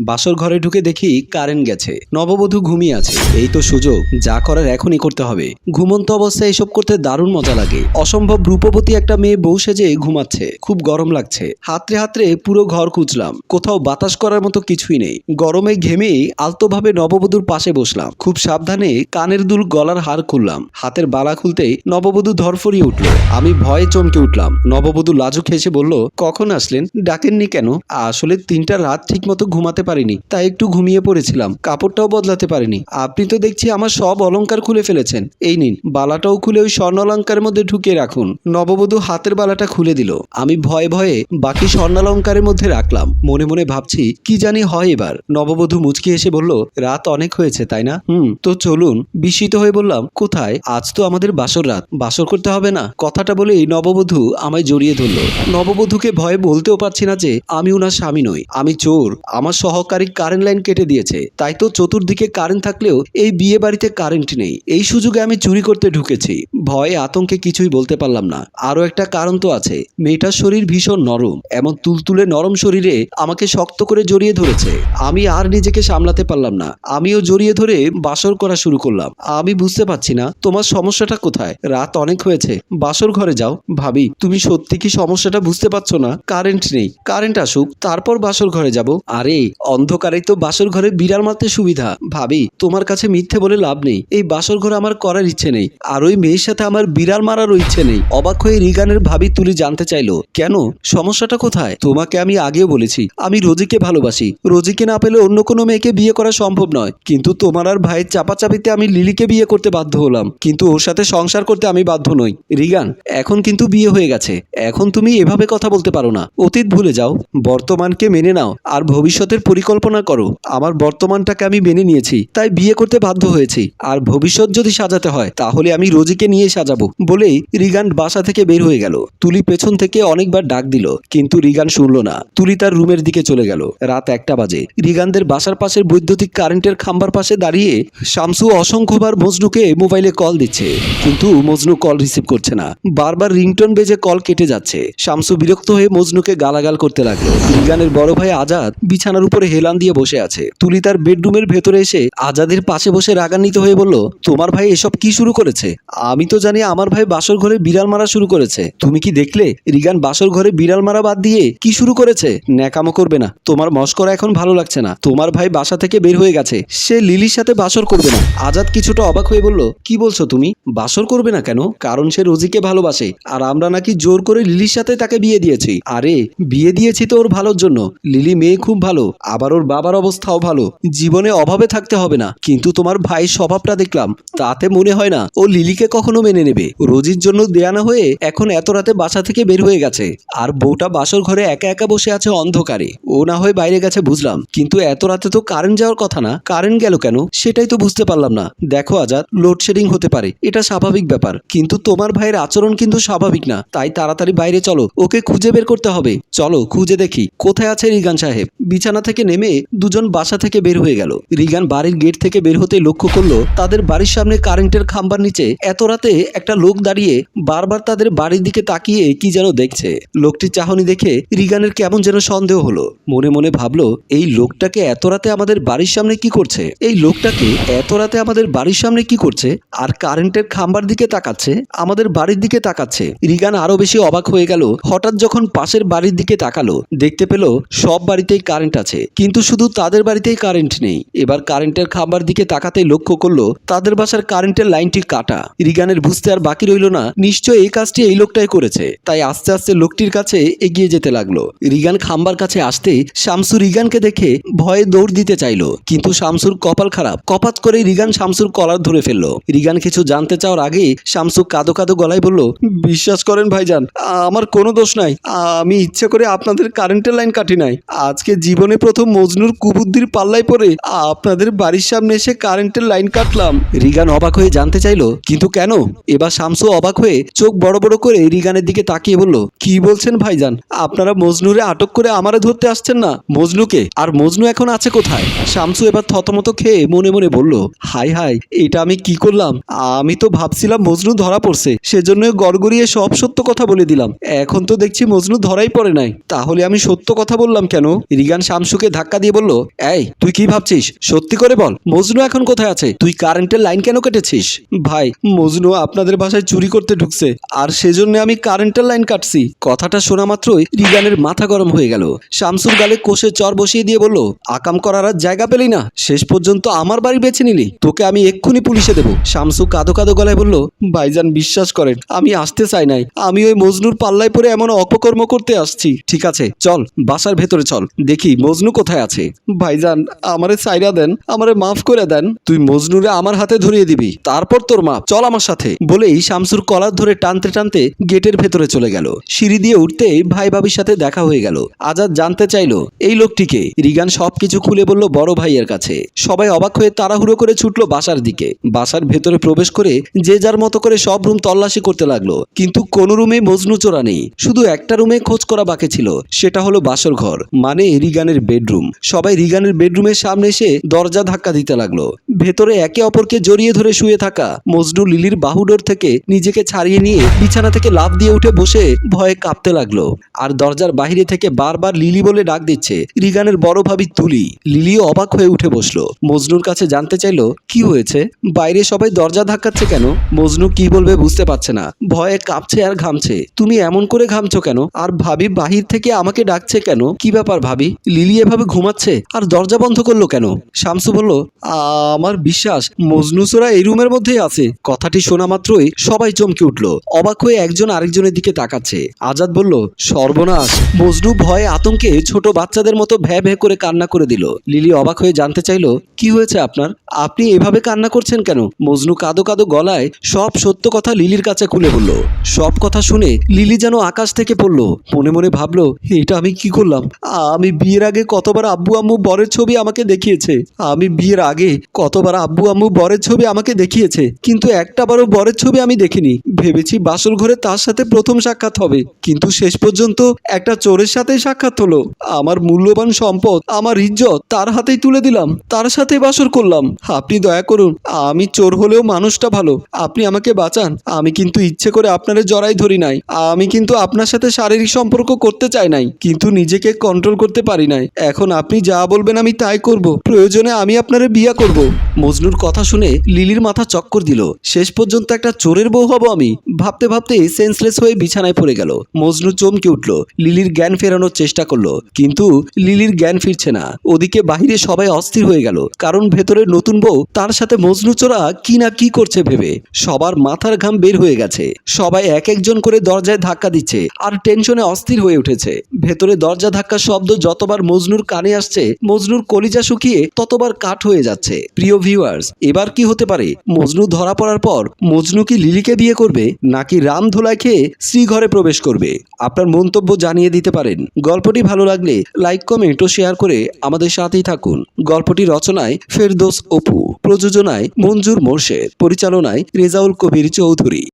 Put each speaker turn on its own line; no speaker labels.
বাসর ঘরে ঢুকে দেখি কারেন্ট গেছে। নববধূ ঘুমিয়ে আছে। এই তো সুযোগ, যা করার এখনই করতে হবে। ঘুমন্ত অবস্থায় এসব করতে দারুণ মজা লাগে। অসম্ভব রূপবতী একটা মেয়ে বউ সেজে ঘুমাচ্ছে। খুব গরম লাগছে। হাতরে হাতরে পুরো ঘর খুঁজলাম। কোথাও বাতাস করার মতো কিছুই নেই। গরমে ঘেমে আলতোভাবে নববধূর পাশে বসলাম। খুব সাবধানে কানের দুল গলার হার খুললাম। হাতের বালা খুলতেই নববধূ ধরফরিয়ে উঠল। আমি ভয়ে চমকে উঠলাম। নববধূ লাজুক হেসে বলল, কখন আসলেন? ডাকেননি কেন? আসলে তিনটা রাত ঠিক মতো ঘুমাতে পারিনি, তাই একটু ঘুমিয়ে পড়েছিলাম। কাপড়টাও বদলাতে পারিনি। আপনি তো দেখছি আমার সব অলংকার খুলে ফেলেছেন। এই নিন, বালাটাও খুলে ওই স্বর্ণ অলংকারের মধ্যে ঢুকিয়ে রাখুন। নববধূ হাতের বালাটা খুলে দিল। আমি ভয়ে ভয়ে বাকি স্বর্ণালঙ্কারের মধ্যে রাখলাম। মনে মনে ভাবছি, কি জানি হয় এবার। নববধূ মুচকি এসে বলল, রাত অনেক হয়েছে, তাই না? হুম, তো চলুন। বিস্মিত হয়ে বললাম, কোথায়? আজ তো আমাদের বাসর রাত। বাসর করতে হবে না। কথাটা বলেই নববধূ আমায় জড়িয়ে ধরলো। নববধূকে ভয়ে বলতেও পারছি না যে, আমি ওনার স্বামী নই। আমি চোর। আমার সহকারী কারেন্ট লাইন কেটে দিয়েছে। তাই তো চতুর্দিকে কারেন্ট থাকলেও এই বিয়ে বাড়িতে কারেন্ট নেই। এই সুযোগে আমি চুরি করতে ঢুকেছি। ভয়ে আতঙ্কে কিছুই বলতে পারলাম না। আরও একটা কারণ তো আছে। মেয়েটার শরীর ভীষণ নরম। এমন তুলতুলে নরম শরীরে আমাকে শক্ত করে জড়িয়ে ধরেছে। আমি আর নিজেকে সামলাতে পারলাম না। আমিও জড়িয়ে ধরে বাসর করা শুরু করলাম। আমি বুঝতে পারছি না, তোমার সমস্যাটা কোথায়? রাত অনেক হয়েছে। বাসর ঘরে যাও। ভাবি, তুমি সত্যি কি সমস্যাটা বুঝতে পারছ না? কারেন্ট নেই। কারেন্ট আসুক, তারপর বাসর ঘরে যাব। আরে অন্ধকারেই তো বাসর ঘরে বিড়াল মারতে সুবিধা। ভাবি, তোমার কাছে মিথ্যে বলে লাভ নেই। এই বাসর ঘর আমার করার ইচ্ছে নেই। আর ওই মেয়ের সাথে আমার বিড়াল মারারও ইচ্ছে নেই। অবাক হয়ে রিগানের ভাবি তুলি জানতে চাইলো, কেন? সমস্যাটা কোথায়? তোমাকে আমি আগেও বলেছি, আমি রোজিকে ভালোবাসি। রোজিকে না পেলে অন্য কোনো মেয়েকে বিয়ে করা সম্ভব নয়। কিন্তু তোমার আর ভাইয়ের চাপাচাপিতে আমি লিলিকে বিয়ে করতে বাধ্য হলাম। কিন্তু ওর সাথে সংসার করতে আমি বাধ্য নই। রিগান, এখন কিন্তু বিয়ে হয়ে গেছে। এখন তুমি এভাবে কথা বলতে পারো না। অতীত ভুলে যাও। বর্তমানকে মেনে নাও। আর ভবিষ্যতের পরিকল্পনা করো। আমার বর্তমানটাকে আমি মেনে নিয়েছি, তাই বিয়ে করতে বাধ্য হয়েছি। আর ভবিষ্যৎ যদি সাজাতে হয়, তাহলে আমি রোজিকে নিয়ে সাজাবো, বলেই রিগান বাসা থেকে বের হয়ে গেল। তুলি পেছন থেকে অনেকবার ডাক দিল, কিন্তু রিগান শুনলো না। তুলি তার রুমের দিকে চলে গেল। রাত একটা বাজে। রিগানদের বাসার পাশের বৈদ্যুতিক কারেন্টের খাম্বার পাশে দাঁড়িয়ে শামসু অসংখ্যবার মজনুকে মোবাইলে কল দিচ্ছে। কিন্তু মজনু কল রিসিভ করছে না। বারবার রিংটন বেজে কল কেটে যাচ্ছে। শামসু বিরক্ত হয়ে মজনুকে গালাগাল করতে লাগল। রিগানের বড় ভাই আজাদ বিছানার উপরে হেলান দিয়ে বসে আছে। তুলি তার বেডরুমের ভেতরে এসে আজাদের পাশে বসে রাগান্বিত হয়ে বলল, তোমার ভাই এসব কি শুরু করেছে? আমি তো জানি আমার ভাই বাসর ঘরে বিড়াল মারা শুরু করেছে। তুমি কি দেখলে? রিগান বাসর ঘরে বিড়াল মারা বাদ দিয়ে কি শুরু করেছে? ন্যাকামো করবে না। তোমার মস্করা এখন ভালো লাগছে না। তোমার ভাই বাসা থেকে বের হয়ে গেছে। সে লিলির সাথে বাসর করবে না। আজাদ কিছুটা অবাক হয়ে বলল, কি বলছো তুমি? বাসর করবে না কেন? কারণ সে রোজিকে ভালোবাসে। আর আমরা নাকি জোর করে লিলির সাথে তাকে বিয়ে দিয়েছি। আরে, বিয়ে দিয়েছি তো ওর ভালোর জন্য। লিলি মেয়ে খুব ভালো। আবার ওর বাবার অবস্থাও ভালো। জীবনে অভাবে থাকতে হবে না। কিন্তু তোমার ভাই স্বভাবটা দেখলাম, তাতে মনে হয় না ও লিলিকে কখনো মেনে নেবে। রোজির জন্য দেয়া না হয়ে এখন এত রাতে বাসা থেকে বের হয়ে গেছে। আর বউটা বাসর ঘরে একা একা বসে আছে অন্ধকারে। ও না হয়ে বাইরে গেছে বুঝলাম। কিন্তু এত রাতে তো কারেন্ট যাওয়ার কথা না। কারেন্ট গেল কেন? সেটাই তো বুঝতে পারলাম না। দেখো আজাদ লোডশেডিং হতে পারে। এটা স্বাভাবিক ব্যাপার। কিন্তু তোমার ভাইয়ের আচরণ কিন্তু স্বাভাবিক না। তাই তাড়াতাড়ি বাইরে চলো। ওকে খুঁজে বের করতে হবে। চলো, খুঁজে দেখি। কোথায় আছে রিগান সাহেব? বিছানা থেকে নেমে দুজন বাসা থেকে বের হয়ে গেল। রিগান বাড়ির গেট থেকে বের হতে লক্ষ্য করল, তাদের বাড়ির সামনে কারেন্টের খাম্বার নিচে এত রাতে একটা লোক দাঁড়িয়ে বারবার তাদের বাড়ির দিকে তাকিয়ে কি যেন দেখছে। লোকটির চাহনি দেখে রিগানের কেমন যেন সন্দেহ হলো। মনে মনে ভাবলো, এই লোকটাকে এত রাতে আমাদের বাড়ির সামনে কি করছে? এই লোকটাকে এত রাতে আমাদের বাড়ির সামনে কি করছে? আর কারেন্টের খাম্বার দিকে তাকাচ্ছে? আমাদের বাড়ির দিকে তাকাচ্ছে? রিগান আরও বেশি অবাক হয়ে গেল। হঠাৎ যখন পাশের বাড়ির দিকে তাকালো, দেখতে পেল সব বাড়িতেই কারেন্ট আছে। কিন্তু শুধু তাদের বাড়িতেই কারেন্ট নেই। এবার কারেন্টের খাবার দিকে তাকাতে লক্ষ্য করল, তাদের বাসার কারেন্টের লাইনটি কাটা। রিগানের বুঝতে আর বাকি রইল না, নিশ্চয় এই কাজটি এই লোকটাই করেছে। তাই আস্তে আস্তে লোকটির কাছে এগিয়ে যেতে লাগল। রিগান খাম্বার কাছে আসতে শামসু রিগানকে দেখে ভয়ে দৌড় দিতে চাইলো। কিন্তু শামসুর কপাল খারাপ। কপাত করে রিগান শামসুর কলার ধরে ফেলল। রিগান কিছু জানতে চাওয়ার আগেই শামসু কাদো কাদো গলায় বলল, বিশ্বাস করেন ভাইজান, আমার কোনো দোষ নাই। আমি ইচ্ছে করে আপনাদের কারেন্টের লাইন কাটি নাই। আজকে জীবনে প্রথম মজনুর কুবুদ্দির পাল্লায় পড়ে আপনাদের বাড়ির সামনে এসে কারেন্টের লাইন কাটলাম। রিগান অবাক হয়ে জানতে চাইলো, কিন্তু কেন? এবার শামসু অবাক হয়ে চোখ বড় বড় করে রিগানের দিকে তাকিয়ে বলল, কি বলছেন ভাইজান? আপনারা মজনুরে আটক করে আমারে ধরতে আসছেন না? মজনুকে? আর মজনু এখন আছে কোথায়? শামসু এবার থতমত খেয়ে মনে মনে বলল, হাই হাই, এটা আমি কি করলাম? আমি তো ভাবছিলাম মজনু ধরা পড়ছে সেজন্য গড়গড়িয়ে সব সত্য কথা বলে দিলাম। এখন তো দেখছি মজনু ধরাই পড়ে নাই। তাহলে আমি সত্য কথা বললাম কেন? রিগান শামসুকে ধাক্কা দিয়ে বলল, এই, তুই কি ভাবছিস? সত্যি করে বল, মজনু এখন কোথায় আছে? তুই কারেন্টের লাইন কেন কেটেছিস? ভাই, মজনু আপনাদের বাসায় চুরি করতে ঢুকছে, আর সেজন্য আমি কারেন্টের লাইন কাটছি। কথাটা শোনা মাত্রই রিগানের মাথা গরম হয়ে গেল। শামসুর গালে কোষে চর বসিয়ে দিয়ে বলল, আকাম করার আর জায়গা পেলি না, শেষ পর্যন্ত আমার বাড়ি বেছে নিলি, তোকে আমি এক্ষুনি পুলিশে দেবো। শামসু কাদো কাদো গলায় বলল, ভাইজান, বিশ্বাস করেন, আমি আসতে চাই নাই, আমি ওই মজনুর পাল্লায় পরে এমন অপকর্ম করতে আসছি। ঠিক আছে, চল, বাসার ভেতরে চল, দেখি মজনু কোথায় আছে? ভাইজান, আমারে সাইরা দেন, আমারে মাফ করে দেন। তুই মজনুরে আমার হাতে ধরিয়ে দিবি, তারপর তোর মাপ। চল আমার সাথে। বলেই শামসুর কলার ধরে টানতে টানতে গেটের ভেতরে চলে গেল। সিঁড়ি দিয়ে উঠতেই ভাই ভাবির সাথে দেখা হয়ে গেল। আজাদ জানতে চাইলো, এই লোকটিকে? রিগান সবকিছু খুলে বলল, বড় ভাইয়ের কাছে। সবাই অবাক হয়ে তাড়াহুড়ো করে ছুটলো বাসার দিকে। বাসার ভেতরে প্রবেশ করে যে যার মতো করে সব রুম তল্লাশি করতে লাগল। কিন্তু কোনো রুমে মজনু চোরা নেই। শুধু একটা রুমে খোঁজ করা বাকি ছিল। সেটা হলো বাসর ঘর। মানে রিগানের বেডরুম সবাই রিগানের বেডরুমের সামনে এসে দরজা ধাক্কা দিতে লাগল। ভেতরে একে অপরকে জড়িয়ে ধরে শুয়ে থাকা মজনু লিলির বাহুডোর থেকে নিজেকে ছাড়িয়ে নিয়ে বিছানা থেকে লাফ দিয়ে উঠে বসে ভয়ে কাঁপতে লাগল। আর দরজার বাইরে থেকে বারবার লিলি বলে ডাক দিচ্ছে, রিগানের বড় ভাবি তুলি। লিলিও অবাক হয়ে উঠে বসল। মজনুর কাছে জানতে চাইলো, কি হয়েছে? বাইরে সবাই দরজা ধাক্কাচ্ছে কেন? মজনু কি বলবে বুঝতে পারছে না। ভয়ে কাঁপছে আর ঘামছে। তুমি এমন করে ঘামছো কেন? আর ভাবি বাহির থেকে আমাকে ডাকছে কেন? কি ব্যাপার ভাবি? লিলি এভাবে ঘুমাচ্ছে? আর দরজা বন্ধ করল কেন? শামসু বলল, আমার বিশ্বাস মজনুসোরা এই রুমের মধ্যেই আছে। কথাটি শোনা মাত্রই সবাই চমকে উঠল। অবাক হয়ে একজন আরেকজনের দিকে তাকাচ্ছে। আজাদ বলল, সর্বনাশ, মজনু ভয়ে আতঙ্কে ছোট বাচ্চাদের মতো ভ্যা ভ্যা করে কান্না করে দিল। লিলি অবাক হয়ে জানতে চাইলো, কি হয়েছে আপনার? আপনি এভাবে কান্না করছেন কেন? মজনু কাদো কাদো গলায় সব সত্য কথা লিলির কাছে খুলে বলল। সব কথা শুনে লিলি যেন আকাশ থেকে পড়ল। মনে মনে ভাবলো, এটা আমি কি করলাম? আমি বিয়ের আগে কতবার আব্বু আম্মু বরের ছবি আমাকে দেখিয়েছে। আমি বিয়ের আগে কতবার আব্বু আম্মু বরের ছবি আমাকে দেখিয়েছে, কিন্তু একটাবারও বরের ছবি আমি দেখিনি। ভেবেছি বাসর ঘরে তার সাথে প্রথম সাক্ষাৎ হবে, কিন্তু শেষ পর্যন্ত একটা চোরের সাথেই সাক্ষাৎ হলো। আমার মূল্যবান সম্পদ, আমার ইজ্জত তার হাতেই তুলে দিলাম, তার সাথে বাসর করলাম। আপনি দয়া করুন, আমি চোর হলেও মানুষটা ভালো। আপনি আমাকে বাঁচান, আমি কিন্তু ইচ্ছে করে আপনারে জড়াই ধরি নাই। আমি কিন্তু আপনার সাথে শারীরিক সম্পর্ক করতে চাই নাই, কিন্তু নিজেকে কন্ট্রোল করতে পারি নাই। এখন আপনি যা বলবেন আমি তাই করব। প্রয়োজনে আমি আপনারে বিয়া করব। মজনুর কথা শুনে লিলির মাথা চক্কর দিল। শেষ পর্যন্ত একটা চোরের বউ হব আমি। ভাবতে ভাবতে সেন্সলেস হয়ে বিছানায় পড়ে গেল। মজনু চমকে উঠল। লিলির জ্ঞান ফেরানোর চেষ্টা করল। কিন্তু লিলির জ্ঞান ফিরছে না। ওদিকে বাহিরে সবাই অস্থির হয়ে গেল। কারণ ভেতরের নতুন বউ, তার সাথে মজনু চোরা কি না কি করছে ভেবে। সবার মাথার ঘাম বের হয়ে গেছে। সবাই এক একজন করে দরজায় ধাক্কা দিচ্ছে। আর টেনশনে অস্থির হয়ে উঠেছে। ভেতরে দরজা ধাক্কার শব্দ যতবার মজনুর কানে আসছে, মজনুর কলিজা শুকিয়ে ততবার কাঠ হয়ে যাচ্ছে। প্রিয় ভিউয়ার্স এবার কি হতে পারে? মজনু ধরা পড়ার পর মজনু কি লিলিকে বিয়ে করবে, নাকি রাম ধোলাই খেয়ে শ্রীঘরে প্রবেশ করবে? আপনার মন্তব্য জানিয়ে দিতে পারেন। গল্পটি ভালো লাগলে লাইক কমেন্ট ও শেয়ার করে আমাদের সাথেই থাকুন। গল্পটি রচনায় ফেরদোস অপু, প্রযোজনায় মঞ্জুর মোর্শেদ, পরিচালনায় রেজাউল কবির চৌধুরী।